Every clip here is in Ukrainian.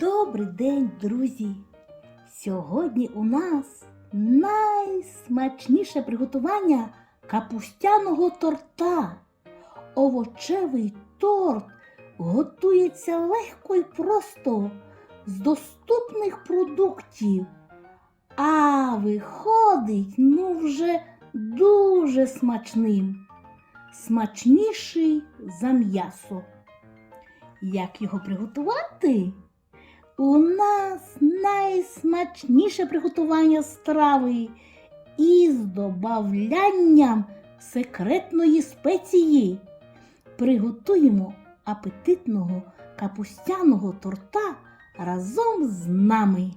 Добрий день, друзі! Сьогодні у нас найсмачніше приготування капустяного торта. Овочевий торт готується легко і просто з доступних продуктів. А виходить, ну вже дуже смачним. Смачніший за м'ясо. Як його приготувати? У нас найсмачніше приготування страви із добавлянням секретної спеції. Приготуємо апетитного капустяного торта разом з нами.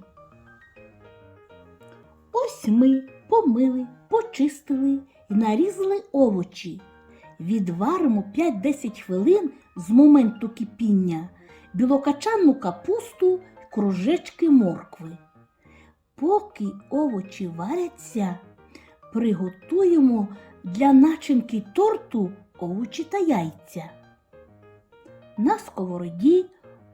Ось ми помили, почистили і нарізали овочі. Відваримо 5-10 хвилин з моменту кипіння білокачанну капусту кружечки моркви. Поки овочі варяться, приготуємо для начинки торту овочі та яйця. На сковороді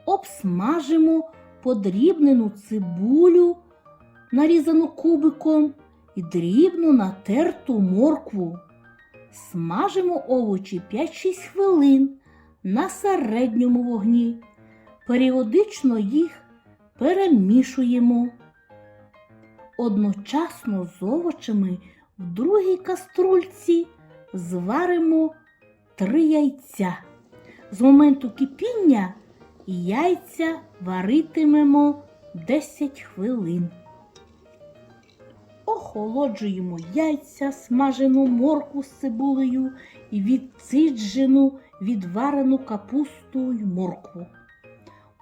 обсмажимо подрібнену цибулю, нарізану кубиком, і дрібно натерту моркву. Смажимо овочі 5-6 хвилин на середньому вогні. Періодично їх перемішуємо. Одночасно з овочами в другій каструльці зваримо три яйця. З моменту кипіння яйця варитимемо 10 хвилин. Охолоджуємо яйця, смажену морку з цибулею і відциджену відварену капусту й моркву.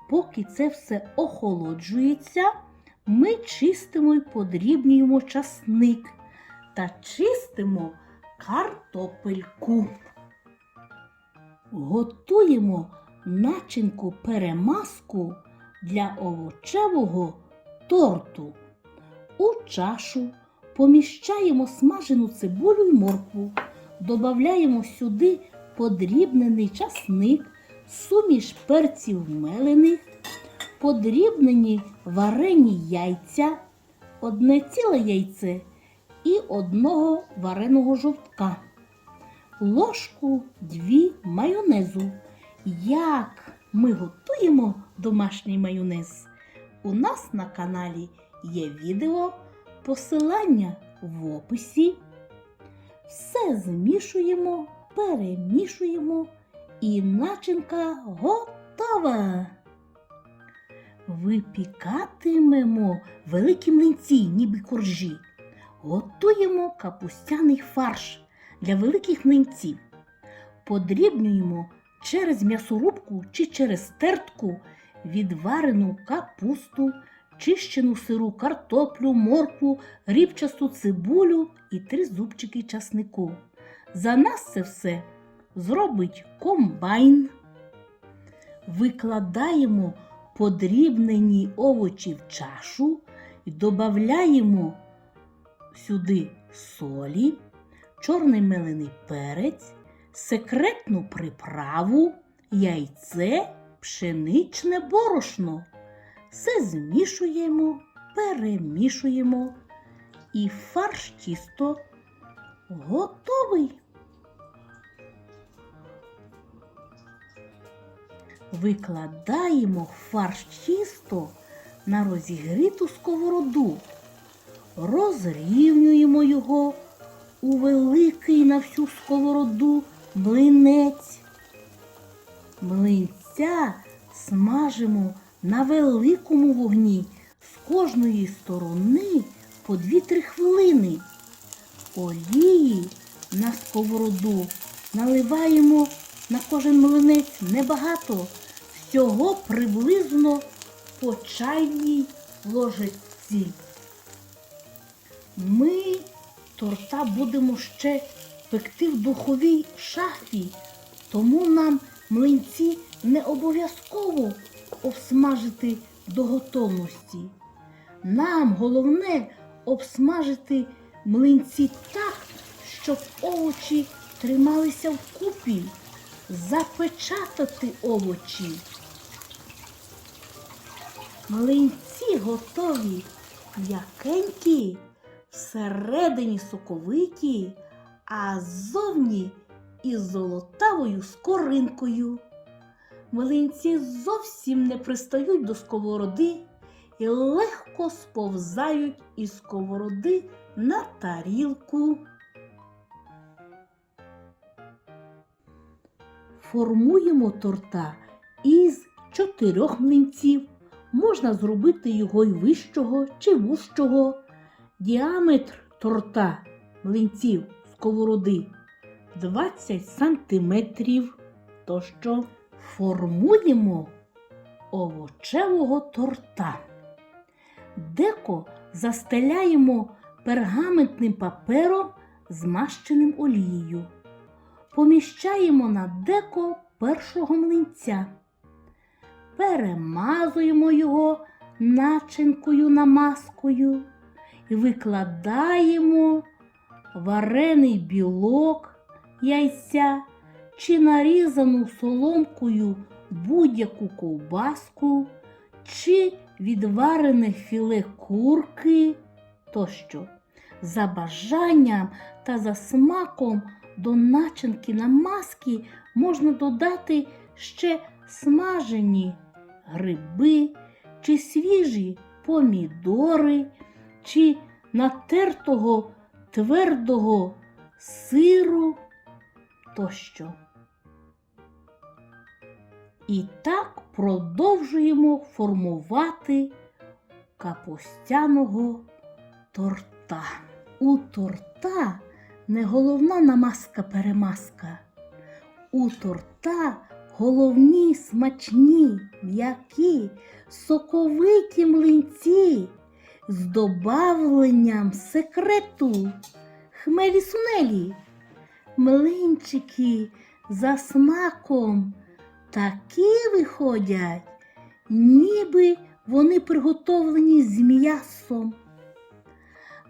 Поки це все охолоджується, ми чистимо й подрібнюємо часник та чистимо картопельку. Готуємо начинку перемазку для овочевого торту. У чашу поміщаємо смажену цибулю й моркву, додаємо сюди подрібнений часник, суміш перців мелених, подрібнені варені яйця, одне ціле яйце і одного вареного жовтка, ложку дві майонезу. Як ми готуємо домашній майонез? У нас на каналі є відео, посилання в описі. Все змішуємо, перемішуємо і начинка готова. Випікатимемо великі млинці, ніби коржі. Готуємо капустяний фарш для великих млинців. Подрібнюємо через м'ясорубку чи через тертку відварену капусту, чищену сиру картоплю, моркву, рібчасту цибулю і три зубчики часнику. За нас це все зробить комбайн. Викладаємо подрібнені овочі в чашу і додаємо сюди солі, чорний мелений перець, секретну приправу, яйце, пшеничне борошно. Все змішуємо, перемішуємо і фарш тісто готовий. Викладаємо фарш тісто на розігріту сковороду, розрівнюємо його у великий на всю сковороду млинець. Млинця смажимо на великому вогні з кожної сторони по 2-3 хвилини. Олії на сковороду наливаємо на кожен млинець небагато, всього приблизно по чайній ложечці. Ми торта будемо ще пекти в духовій шафі, тому нам млинці не обов'язково обсмажити до готовності. Нам головне обсмажити млинці так, щоб овочі трималися вкупі, запечатати овочі. Млинці готові, м'якенькі, всередині соковиті, а ззовні із золотавою скоринкою. Млинці зовсім не пристають до сковороди і легко сповзають із сковороди на тарілку. Формуємо торта із чотирьох млинців. Можна зробити його й вищого чи вужчого. Діаметр торта млинців сковороди 20 сантиметрів. Тощо формуємо овочевого торта. Деко застеляємо пергаментним папером, змащеним олією. Поміщаємо на деко першого млинця. Перемазуємо його начинкою намазкою і викладаємо варений білок яйця чи нарізану соломкою будь-яку ковбаску, чи відварене філе курки тощо. За бажанням та за смаком до начинки намазки можна додати ще смажені гриби, чи свіжі помідори, чи натертого твердого сиру тощо. І так продовжуємо формувати капустяного торта. У торта не головна намазка-перемазка. У торта головні смачні, м'які, соковиті млинці з добавленням секрету хмелі сунелі. Млинчики за смаком такі виходять, ніби вони приготовлені з м'ясом.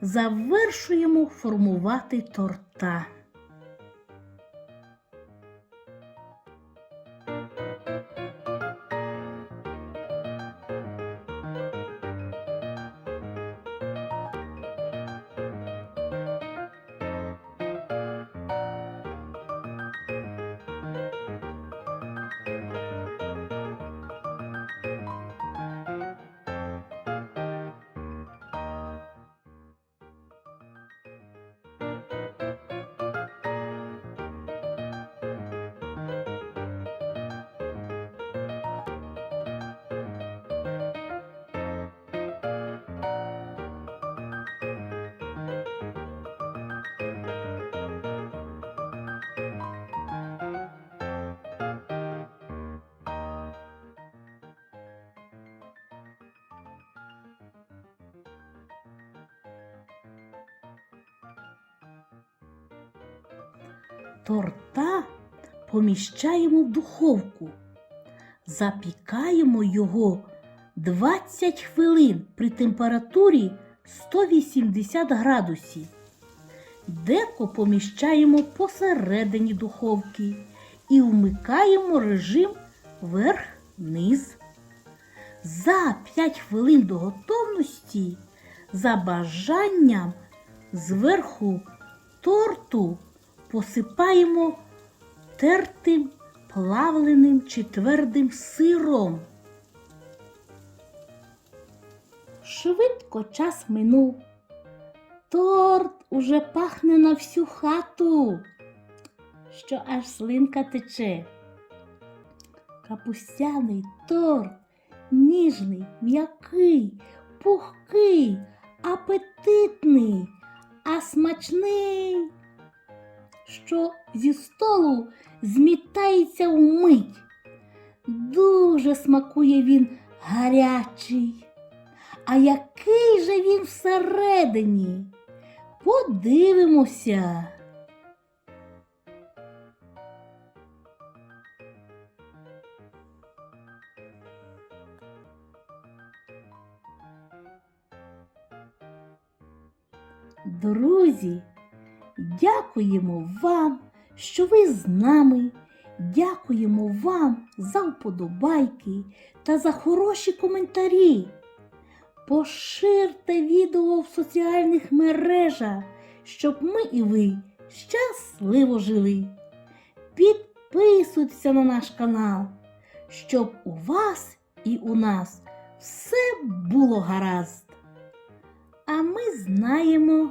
Завершуємо формувати торта. Торта поміщаємо в духовку. Запікаємо його 20 хвилин при температурі 180 градусів. Деко поміщаємо посередині духовки і вмикаємо режим верх-низ. За 5 хвилин до готовності за бажанням зверху торту посипаємо тертим плавленим чи твердим сиром. Швидко час минув. Торт уже пахне на всю хату, що аж слинка тече. Капустяний торт ніжний, м'який, пухкий, апетитний, а смачний, що зі столу змітається вмить. Дуже смакує він гарячий. А який же він всередині? Подивимося. Друзі, дякуємо вам, що ви з нами Дякуємо вам за вподобайки та за хороші коментарі. Поширте відео в соціальних мережах, щоб ми і ви щасливо жили. Підписуйтеся на наш канал, щоб у вас і у нас все було гаразд. А ми знаємо,